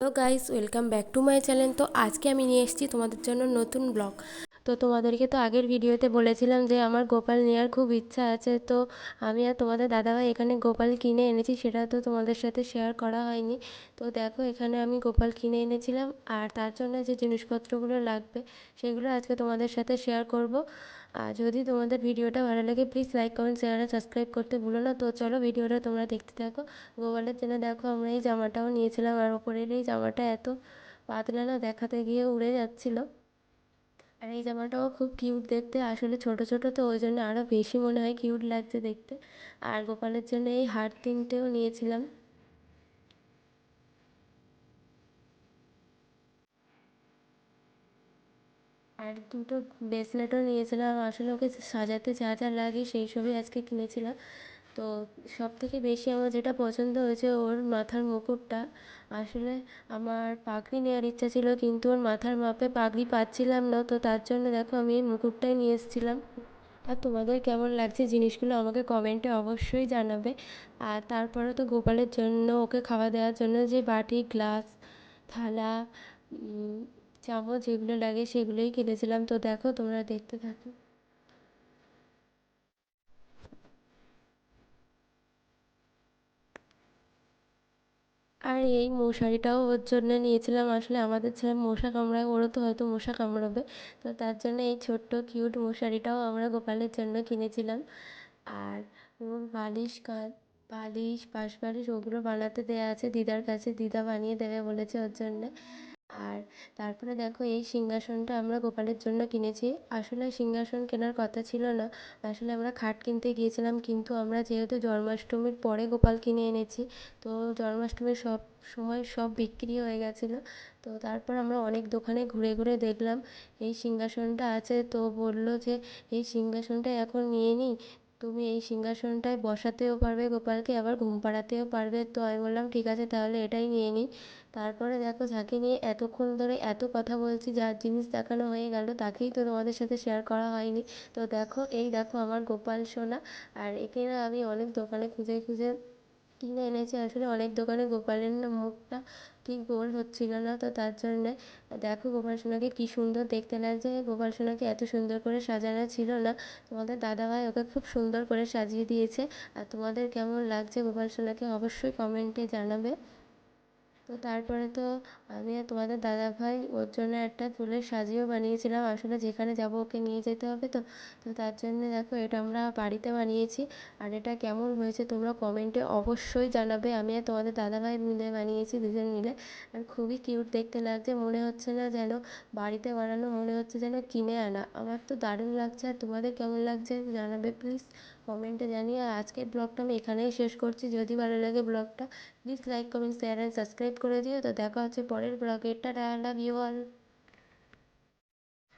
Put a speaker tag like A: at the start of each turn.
A: Hello guys, welcome back to my channel. তো আজকে আমি নিয়ে এসেছি তোমাদের জন্য নতুন ব্লগ। তো তোমাদেরকে তো আগের ভিডিওতে বলেছিলাম যে আমার গোপাল নেওয়ার খুব ইচ্ছা আছে, তো আমি আর তোমাদের দাদাভাই এখানে গোপাল কিনে এনেছি, সেটা তো তোমাদের সাথে শেয়ার করা হয়নি। তো দেখো, এখানে আমি গোপাল কিনে এনেছিলাম, আর তার জন্য যে জিনিসপত্রগুলো লাগবে সেগুলো আজকে তোমাদের সাথে শেয়ার করব। আর যদি তোমাদের ভিডিওটা ভালো লাগে প্লিজ লাইক কমেন্ট শেয়ার আর সাবস্ক্রাইব করতে ভুলো না। তো চলো ভিডিওটা তোমরা দেখতে থাকো। গোপালের জন্য দেখো, আমরা এই জামাটাও নিয়েছিলাম, আর ওপরের এই জামাটা এত পাতলা না, দেখাতে গিয়ে উড়ে যাচ্ছিল। আর এই জামাটাও খুব কিউট দেখতে। আসলে ছোট ছোট তো ওই জন্য আরও বেশি মনে হয় কিউট লাগছে দেখতে। আর গোপালের জন্য এই হার তিনটেও নিয়েছিলাম। আর দুটো ব্রেসলেটও নিয়েছিলাম। আসলে ওকে সাজাতে যা যা লাগে সেই সবই আজকে কিনেছিলাম। তো সব থেকে বেশি আমার যেটা পছন্দ হয়েছে ওর মাথার মুকুটটা। আসলে আমার পাগড়ি নেওয়ার ইচ্ছা ছিল কিন্তু ওর মাথার মাপে পাগড়ি পাচ্ছিলাম না, তো তার জন্য দেখো আমি এই মুকুটটাই নিয়ে এসেছিলাম। আর তোমাদের কেমন লাগছে জিনিসগুলো আমাকে কমেন্টে অবশ্যই জানাবে। আর তারপরে তো গোপালের জন্য ওকে খাওয়া দেওয়ার জন্য যে বাটি, গ্লাস, থালা চামচ যেগুলো লাগে সেগুলোই কিনেছিলাম। তো দেখো তোমরা দেখতে থাকো। আর এই মশারিটাও ওর জন্য নিয়েছিলাম। আসলে আমাদের ছেলে মশা কামড়ায়, ওরও তো হয়তো মশা কামড়াবে। তো তার জন্য এই ছোট্ট, কিউট মশারিটাও আমরা গোপালের জন্য কিনেছিলাম। আর বালিশ বালিশ পাশ বালিশ ওগুলো বানাতে দেওয়া আছে। দিদার কাছে দিদা বানিয়ে দেবে বলেছে ওর জন্যে। আর তারপরে দেখো এই সিংহাসনটা আমরা গোপালের জন্য কিনেছি। আসলে সিংহাসন কেনার কথা ছিল না। আসলে আমরা খাট কিনতে গিয়েছিলাম, কিন্তু আমরা যেহেতু জন্মাষ্টমীর পরে গোপাল কিনে এনেছি, তো জন্মাষ্টমীর সব সময় সব বিক্রি হয়ে গেছিল। তো তারপর আমরা অনেক দোকানে ঘুরে ঘুরে দেখলাম, এই সিংহাসনটা আছে। তো বলল যে, এই সিংহাসনটা এখন নিয়ে নিই। তুমি এই সিংহাসনটায় বসাতেও পারবে, গোপালকে আবার ঘুম পাড়াতেও পারবে। তো আমি বললাম, ঠিক আছে, তাহলে এটাই নিয়ে নিই। তারপরে দেখো যাকে নিয়ে এতক্ষণ ধরে এত কথা বলছি যার জিনিস দেখানো হয়ে গেল, তাকেই তো তোমাদের সাথে শেয়ার করা হয়নি। তো দেখো, এই দেখো আমার গোপাল সোনা, আর একে না আমি অনেক দোকানে খুঁজে খুঁজে কিনে এনেছি। আসলে অনেক দোকানে গোপালের না মুখটা ঠিক গোল হচ্ছিল না তো তার জন্যে। দেখো গোপাল সোনাকে কী সুন্দর দেখতে লাগছে। গোপাল সোনাকে এত সুন্দর করে সাজানো ছিল না। তোমাদের দাদাভাই ওকে খুব সুন্দর করে সাজিয়ে দিয়েছে। আর তোমাদের কেমন লাগছে গোপাল সোনাকে অবশ্যই কমেন্টে জানাবে। তো তারপরে তো আমি আর তোমাদের দাদাভাই ওর জন্য একটা ফুলের সাজিও বানিয়েছিলাম। আসলে যেখানে যাব ওকে নিয়ে যেতে হবে তো। তো তার জন্য দেখো এটা আমরা বাড়িতে বানিয়েছি। আর এটা কেমন হয়েছে তোমরা কমেন্টে অবশ্যই জানাবে। আমি আর তোমাদের দাদাভাই মিলে বানিয়েছি দুজন মিলে। আর খুবই কিউট দেখতে লাগছে। মনে হচ্ছে না যেন বাড়িতে বানানো, মনে হচ্ছে যেন কিনে আনা। আমার তো দারুণ লাগছে। আর তোমাদের কেমন লাগছে জানাবে প্লিজ কমেন্টে জানিয়ে। আজকের ব্লগটা আমি এখানেই শেষ করছি। যদি ভালো লাগে ব্লগটা please like comment share and subscribe করে দিও। তো দেখা হচ্ছে পরের ব্লগে টাটা লাভ ইউ অল